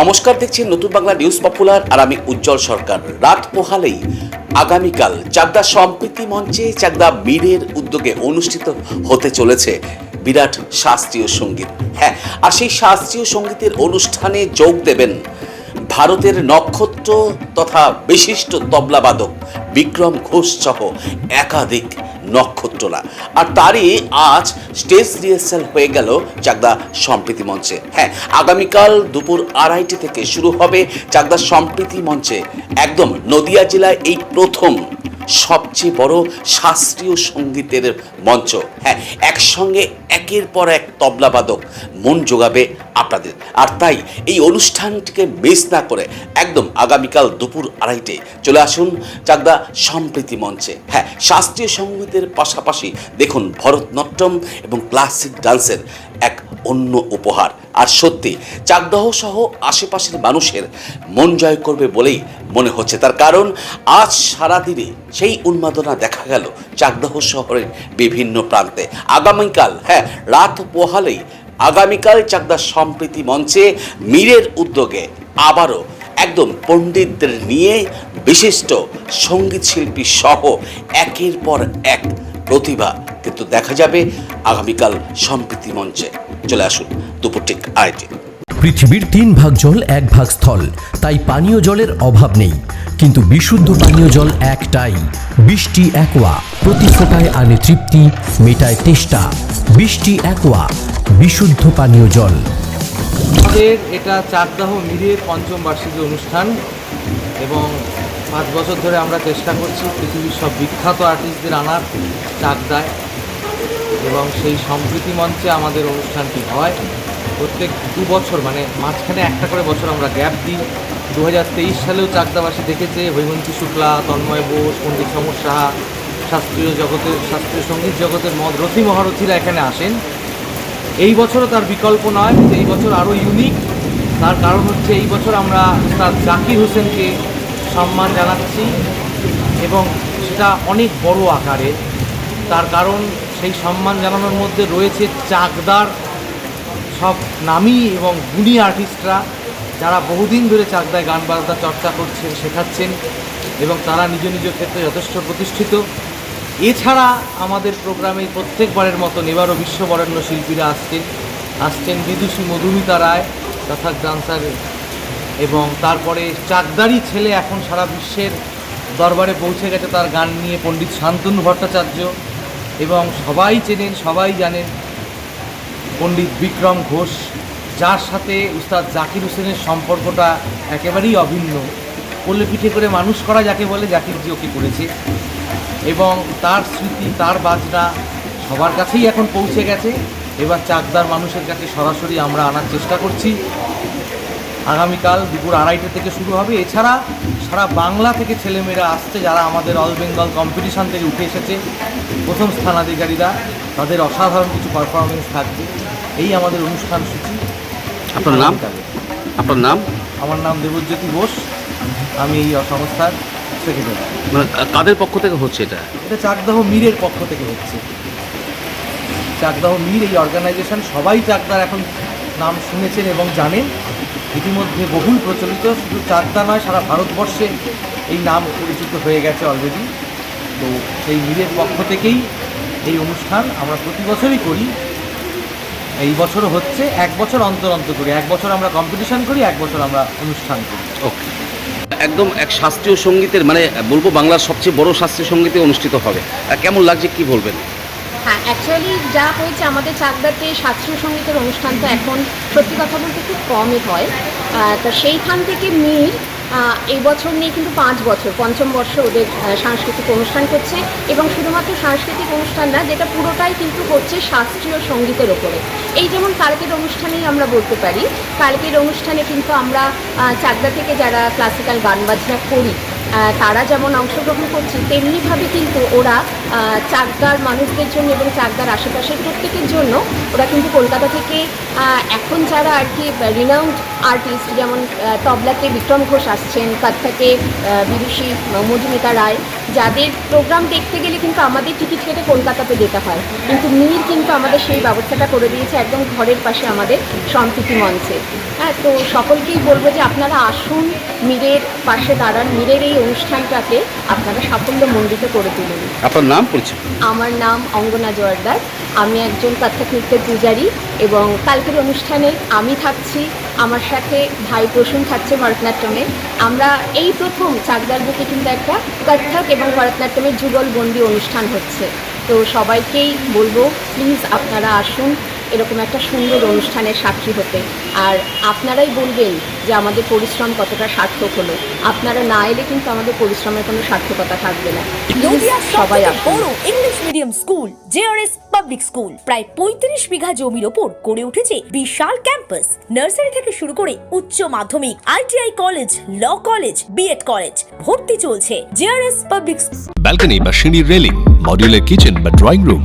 নমস্কার দেখছি নতুন বাংলা নিউজ পপুলার আর আমি উজ্জ্বল সরকার। রাত পোহালেই আগামীকাল চাকদা সম্প্রীতি মঞ্চে চাকদা বীরের উদ্যোগে অনুষ্ঠিত হতে চলেছে বিরাট শাস্ত্রীয় সংগীত। হ্যাঁ আর সেই শাস্ত্রীয় সঙ্গীতের অনুষ্ঠানে যোগ দেবেন ভারতের নক্ষত্র তথা বিশিষ্ট তবলাবাদক বিক্রম ঘোষ সহ একাধিক নক্ষত্ররা আর তারই আজ স্টেজ রিহার্সাল হয়ে গেল চাকদা সম্প্রীতি মঞ্চে। হ্যাঁ আগামীকাল দুপুর আড়াইটে থেকে শুরু হবে চাকদা সম্প্রীতি মঞ্চে। একদম নদিয়া জেলায় এই প্রথম সবচেয়ে বড় শাস্ত্রীয় সঙ্গীতের মঞ্চ। হ্যাঁ একসঙ্গে একের পর এক তবলাবাদক মন যোগাবে আপনাদের। আর তাই এই অনুষ্ঠানটিকে মিস না করে একদম আগামীকাল দুপুর আড়াইটে চলে আসুন চাকদা সম্প্রীতি মঞ্চে। হ্যাঁ শাস্ত্রীয় সঙ্গীতের পাশাপাশি দেখুন ভরতনাট্যম এবং ক্লাসিক ডান্সের এক অন্য উপহার। আর সত্যি চাকদাহ সহ আশেপাশের মানুষের মন জয় করবে বলেই মনে হচ্ছে তার কারণ আজ সারাদিনে সেই উন্মাদনা দেখা গেল চাকদাহ শহরের বিভিন্ন প্রান্তে। আগামীকাল হ্যাঁ রাত পোহালেই আগামীকাল চাকদা সম্প্রীতি মঞ্চে মীরের উদ্যোগে আবারও একদম পণ্ডিতদের নিয়ে বিশিষ্ট সংগীত শিল্পী সহ একের পর এক প্রতিভা কিন্তু দেখা যাবে আগামীকাল সম্প্রীতি মঞ্চে। চলে আসুন দুপুর ঠিক আড়াইটে। পৃথিবীর তিন ভাগ জল, এক ভাগ স্থল। তাই পানীয় জলের অভাব নেই। কিন্তু বিশুদ্ধ পানীয় জল একটাই। বৃষ্টি, একোয়া। প্রতি ফোটায় আনে তৃপ্তি, মেটায় তেষ্টা। বৃষ্টি, একোয়া। বিশুদ্ধ পানীয় জল। আমাদের এটা চারদাহ মিরের পঞ্চম বার্ষিকী অনুষ্ঠান এবং পাঁচ বছর ধরে আমরা চেষ্টা করছি পৃথিবীর সব বিখ্যাত আর্টিস্টদের আনার চাকদায় এবং সেই সম্প্রীতি মঞ্চে আমাদের অনুষ্ঠানটি হয়। প্রত্যেক দু বছর মানে মাঝখানে একটা করে বছর আমরা গ্যাপ দিই। দু হাজার তেইশ সালেও চাকদাবাসী দেখেছে হৈমন্তী শুক্লা, তন্ময় বোস, পণ্ডিত সমর সাহা, শাস্ত্রীয় জগতের, শাস্ত্রীয় সংগীত জগতের মদ রথী মহারথীরা এখানে আসেন। এই বছরও তার বিকল্প নয় এই বছর আরও ইউনিক তার কারণ হচ্ছে এই বছর আমরা তার জাকির হোসেনকে সম্মান জানাচ্ছি এবং সেটা অনেক বড় আকারে তার কারণ সেই সম্মান জানানোর মধ্যে রয়েছে চাকদার সব নামি এবং গুণী আর্টিস্টরা যারা বহুদিন ধরে চাকদায় গান বাজনা চর্চা করছেন, শেখাচ্ছেন এবং তারা নিজ নিজ ক্ষেত্রে যথেষ্ট প্রতিষ্ঠিত। এছাড়া আমাদের প্রোগ্রামে প্রত্যেকবারের মতন এবারও বিশ্ববরেণ্য শিল্পীরা আসছেন। আসছেন বিদুষী মধুমিতা রায় তথা ডান্সার এবং তারপরে চাকদারি ছেলে এখন সারা বিশ্বের দরবারে পৌঁছে গেছে তার গান নিয়ে পণ্ডিত শান্তনু ভট্টাচার্য এবং সবাই চেনেন, সবাই জানেন পণ্ডিত বিক্রম ঘোষ, যার সাথে উস্তাদ জাকির হোসেনের সম্পর্কটা একেবারেই অভিন্ন। কোলে পিঠে করে মানুষ করা যাকে বলে জাকিরজি ওকে করেছে। এবং তার স্মৃতি তার বাজনা সবার কাছেই এখন পৌঁছে গেছে। এবার চাকদার মানুষের কাছে সরাসরি আমরা আনার চেষ্টা করছি। আগামীকাল দুপুর আড়াইটা থেকে শুরু হবে। এছাড়া সারা বাংলা থেকে ছেলেমেয়েরা আসছে যারা আমাদের অল বেঙ্গল কম্পিটিশান থেকে উঠে এসেছে। প্রথম স্থানাধিকারীরা তাদের অসাধারণ কিছু পারফরমেন্স থাকবে। এই আমাদের অনুষ্ঠান সূচি। আপনার নাম? আপনার নাম? আমার নাম দেবজ্যোতি বোস। আমি এই সংস্থার সেক্রেটারি মানে কাদের পক্ষ থেকে হচ্ছে এটা? এটা চাকদাহ মীরের পক্ষ থেকে হচ্ছে। চাকদাহ মীর এই অর্গানাইজেশন সবাই চাকদার এখন নাম শুনেছেন এবং জানেন। ইতিমধ্যে বহুল প্রচলিত শুধু চাকদা নয় সারা ভারতবর্ষে এই নাম পরিচিত হয়ে গেছে অলরেডি তো সেই মীরের পক্ষ থেকেই এই অনুষ্ঠান আমরা প্রতি বছরই করি। এই বছর হচ্ছে এক বছর অন্তর অন্তর করি। এক বছর আমরা কম্পিটিশন করি এক বছর আমরা অনুষ্ঠান করি। ওকে একদম এক শাস্ত্রীয় সঙ্গীতের মানে বলব বাংলার সবচেয়ে বড় শাস্ত্রীয় সঙ্গীতে অনুষ্ঠিত হবে। কেমন লাগছে কি বলবেন? হ্যাঁ অ্যাকচুয়ালি যা হয়েছে আমাদের চাকদাতে শাস্ত্রীয় সঙ্গীতের অনুষ্ঠানটা এখন সত্যি কথা বলতে খুব কমই হয়। তো সেইখান থেকে আহ, এই বছর নিয়ে কিন্তু পাঁচ বছর, পঞ্চম বর্ষ ওদের সাংস্কৃতিক অনুষ্ঠান করছে এবং শুধুমাত্র সাংস্কৃতিক অনুষ্ঠান না, যেটা পুরোটাই কিন্তু হচ্ছে শাস্ত্রীয় সঙ্গীতের ওপরে। এই যেমন কালকের অনুষ্ঠানেই আমরা বলতে পারি, কালকের অনুষ্ঠানে কিন্তু আমরা চাকদা থেকে যারা ক্লাসিক্যাল গান বাজনা করি তারা যেমন অংশগ্রহণ করছে, তেমনিভাবে কিন্তু ওরা চাকদার মানুষদের জন্য এবং চাকদার আশেপাশের প্রত্যেকের জন্য ওরা কিন্তু কলকাতা থেকে এখন যারা আর কি রিনাউন্ড আর্টিস্ট যেমন তবলাতে বিক্রম ঘোষ আসছেন কত্থকে বিদুষী মধুমিতা রায় যাদের প্রোগ্রাম দেখতে গেলে কিন্তু আমাদের টিকিট কেটে কলকাতাতে যেতে হয়। কিন্তু মির কিন্তু আমাদের সেই ব্যবস্থাটা করে দিয়েছে একদম ঘরের পাশে আমাদের সম্প্রীতি মঞ্চে। হ্যাঁ তো সকলকেই বলব যে আপনারা আসুন মীরের পাশে দাঁড়ান মীরের এই অনুষ্ঠানটাকে আপনারা সাফল্যমণ্ডিত করে তুলুন। আপনার নাম পরিচয়? আমার নাম অঙ্গনা জোয়ারদার। আমি একজন কত্থক নৃত্যের পূজারী। এবং কালকের অনুষ্ঠানে আমি থাকছি, আমার সাথে ভাই প্রসূন থাকছে ভরতনাট্যমে। আমরা এই প্রথম চাকদার বুকে কিন্তু একটা কত্থক এবং ভরতনাট্যমের যুগলবন্দি অনুষ্ঠান হচ্ছে। তো সবাইকেই বলব প্লিজ আপনারা আসুন এরকম একটা সুন্দর অনুষ্ঠানের সাক্ষী হতে। আর আপনারাই বলবেন যে আমাদের পরিশ্রম কতটা সার্থক হলো। আপনারা না এলে কিন্তু আমাদের পরিশ্রমের কোনো সার্থকতা থাকবে না। সবাই বড় English medium school JRS public school প্রায় পঁয়ত্রিশ বিঘা জমির ওপর গড়ে উঠেছে বিশাল ক্যাম্পাস নার্সারি থেকে শুরু করে উচ্চ মাধ্যমিক ITI college law college BEd college ভর্তি চলছে জেআরএস পাবলিক ব্যালকনি বা সিঁড়ির রেলিং মডিউলার কিচেন বা ড্রয়িং রুম